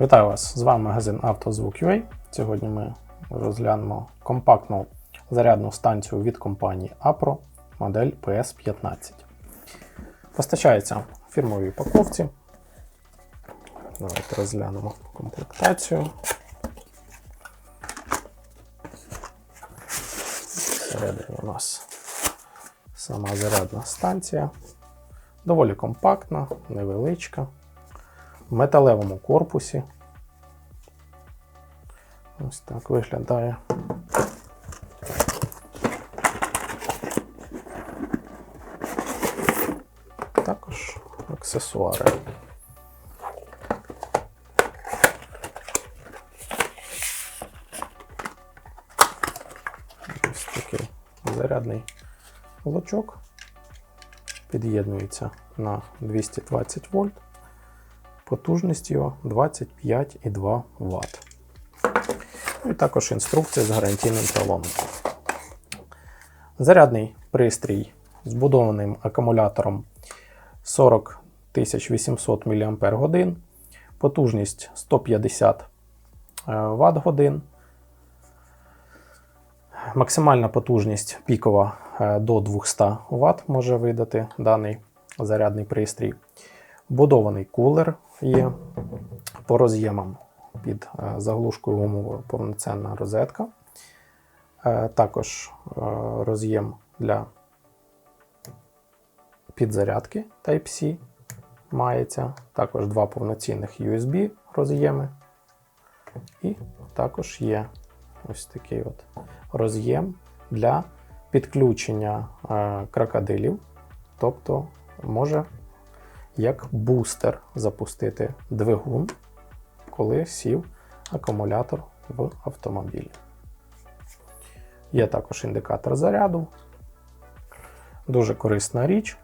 Вітаю вас! З вами магазин «Автозвук.UA». Сьогодні ми розглянемо компактну зарядну станцію від компанії Apro модель PS15. Постачається в фірмовій упаковці. Давайте розглянемо комплектацію. Всередині у нас сама зарядна станція. Доволі компактна, невеличка металевому корпусі. Ось так виглядає. Також аксесуари. Ось такий зарядний лучок. Під'єднується на 220 вольт. Потужність його 25,2 Вт. Ну і також інструкція з гарантійним талоном. Зарядний пристрій з будованим акумулятором 40 800 мАч, потужність 150 Вт годин. Максимальна потужність пікова е, до 200 Вт може видати даний зарядний пристрій. Будований кулер є по роз'ємам під е, заглушкою гумовою повноцінна розетка. Е, Також е, роз'єм для підзарядки Type-C мається. Також два повноцінних USB роз'єми. І також є ось такий от роз'єм для підключення крокодилів. Тобто може як бустер запустити двигун, коли сів акумулятор в автомобілі. Є також індикатор заряду. Дуже корисна річ.